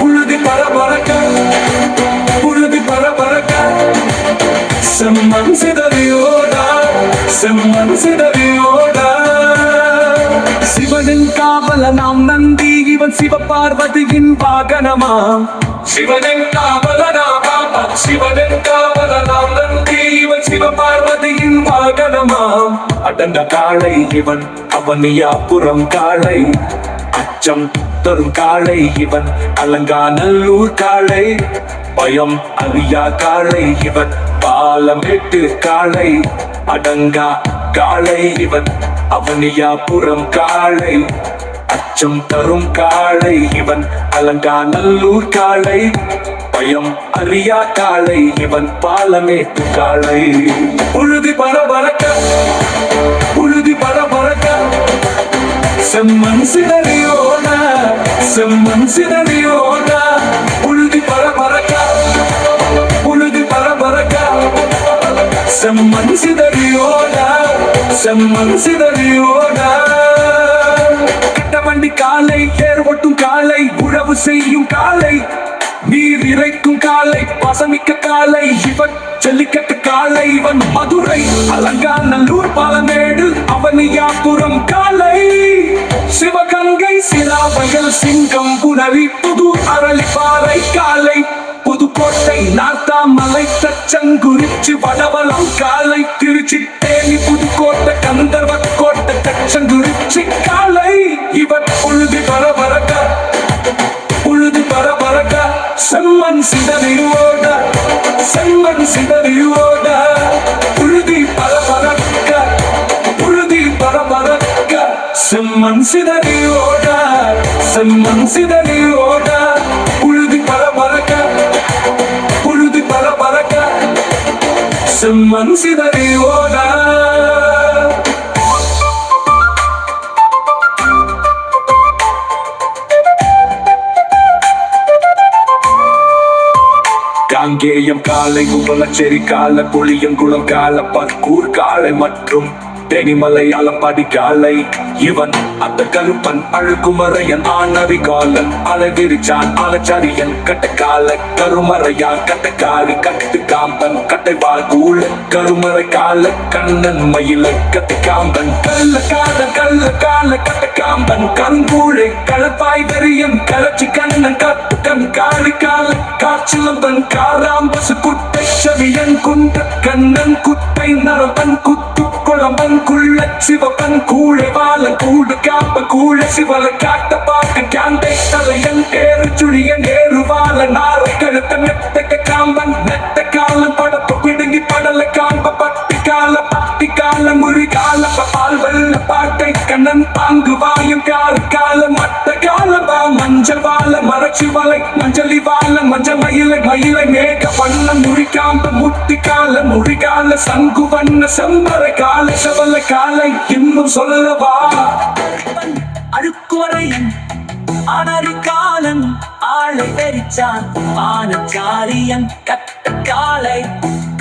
புழுதி பரபரக்க புழுதி பரபரக்க. செம்மண் சிதறியோட செம்மண் சிதறியோட சிவனின் காவல நாம் நந்தி இவன் சிவபார்வதியின் வாகனமாம் சிவனின் காவல நாம் சிவனின் காவல நாம் நந்தி இவன் சிவபார்வதியின் வாகனமாம் அடந்த காளை இவன் அவனியா புறம் காளை. அச்சம் தரும் காளை இவன். அலங்காநல்லூர் காளை. பயம் அறியா காளை இவன். பாலமேட்டு காளை. அடங்கா காளை இவன். அவனியா புறம் காளை. அச்சம் தரும் காளை இவன். அலங்காநல்லூர் காளை. பயம் அறியா காளை இவன். பாலமேட்டு காளை. உழுதி பரபரக்க. உழுதி பரபரக்க. செம்மண் சிதறியோட செம்மண் சிதறியோட புழுதி பரபரக்க புழுதி பரபரக்க செம்மண் காலை தேர் ஒட்டும் காலை உழவு செய்யும் காலை. நீர் இறைக்கும் காலை பசமிக்க காலை இவன் ஜல்லிக்கட்டு காலை இவன் மதுரை. அலங்காநல்லூர் பாலமேடு அவனியாபுரம் காலை. சிவகங்கை சிலாபகல் சிங்கம் புனரி புது அரளிப்பாறை காலை. புதுக்கோட்டை நார்த்தாமலை தச்சங்குறிச்சி வடவலம் காலை. திருச்சி தேனி புதுக்கோட்டை கந்தர்வ செம்மண் சிதறியோட செம்மண் சிதறியோட புழுதி பரபரக்க புழுதி பரபரக்க செம்மண் சிதறியோட செம்மண் சிதறியோட புழுதி பரபரக்க புழுதி பரபரக்க செம்மண் சிதறியோட. காங்கேயம் காலை கும்பலச்சேரி கால புளியங்குளம் கால பர்கூர் காலை மற்றும் தெனிமலை அலப்பாடி காலை இவன் அந்த கருப்பன் அழுக்குமறையன் ஆனவி காலன் அழகிரிச்சான் அலச்சரியன் கட்ட கால கருமறையான் கட்ட காலி கட்டு காம்பன் கட்டை வாழ் கூழ கருமறை கால கண்ணன் மயில கட்டு காம்பன் கல்ல கால கல்ல கால கட்ட காம்பன் கருங்கூழை களப்பாய் வெறியன் கலச்சி கண்ணன் கட்டு கண் காலி கால காய்ச்சலம்பன் காராம்பசு குட்டை செவியன் குண்ட கண்ணன் குட்டை நரம்பன் குத்து குழம்பன் குள்ள சிவப்பன் கூழை வாழன் கூடு காப்ப கூழ சிவல காட்ட பாக்க காந்தை தலையன் ஏறு சுழிய நேரு வாழ நாரை கழுத்த நெத்தக்க காம்பன் நெத்த காலம் படப்பு பிடுங்கி படல காம்ப பட்டி கால பட்டி கால முறி கால பால் வெள்ள பாட்டை கண்ணன் பாங்கு வாயும் கால கால மட்ட கால வா மஞ்சள் வாழ மரச்சி வலை மஞ்சளி வாழ மஞ்சள் மயிலை மயிலை மேக பண்ண முறி காம்ப முட்டி கால முறி சங்கு வண்ண செம்பரை கால செவல காலை இன்னும் சொல்லவா? அழுக்குவரையன் அனரிகாலன் ஆளை வெறிச்சான் ஆனச்சாரியன் கட்ட காலை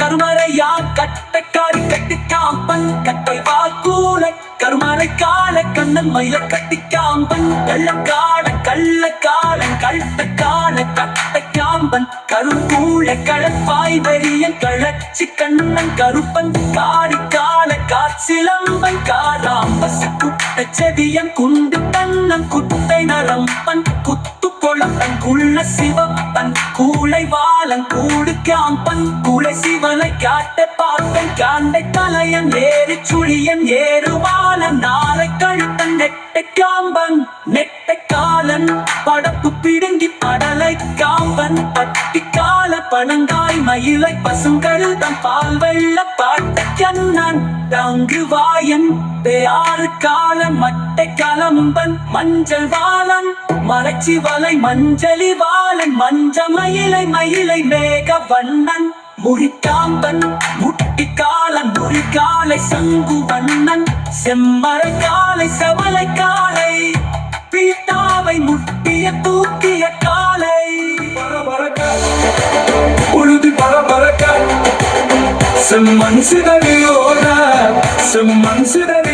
கருமறையா கட்டக்காரி கட்டி காம்பன் கட்டை வாக்கூல கருமறை கால கண்ணன் மயில கட்டி காம்பன் கள்ளக்கால கள்ள காலன் கழுத்த கால கட்ட பாம்பன் கருங்கூழ களப்பாய் வரியன் கழச்சி கண்ணன் கருப்பன் காரி கால காசிலம்பன் காராம்பச குட்ட செவியன் குண்டு கண்ணன் குட்டை நரம்பன் குத்து கொளப்பன் குள்ள சிவப்பன் கூளை வாழன் கூடு காம்பன் குளை சிவனை காட்ட பார்ப்பன் காண்டை தலையன் ஏறு சுழியன் ஏறுவாளன் நாளை கழுத்தன் நெட்டை காம்பன் நெட்டை காலன் படப்பு பிடுங்கி காம்பன் பட்டி கால பணங்காய் மயிலை பசுங்கள் தம் பால் வெள்ள பாட்டக்கண்ணன் தங்கு வாயன் பேயாறு கால மட்டை கலம்பன் மஞ்சள் வாழன். மறைச்சி வலை மஞ்சளி வாழன் மஞ்ச மயிலை மயிலை மேக வண்ணன். முடிக்காம்பன் முட்டி காலன் முறிகாலை சங்கு வண்ணன். செம்மறை காலை சவலை காலை பீட்டாவை முட்டிய தூக்கிய பரபரக்க உழுதி பரபரக்க செம்மண் சிதறியோட செம்மண் சிதறியோ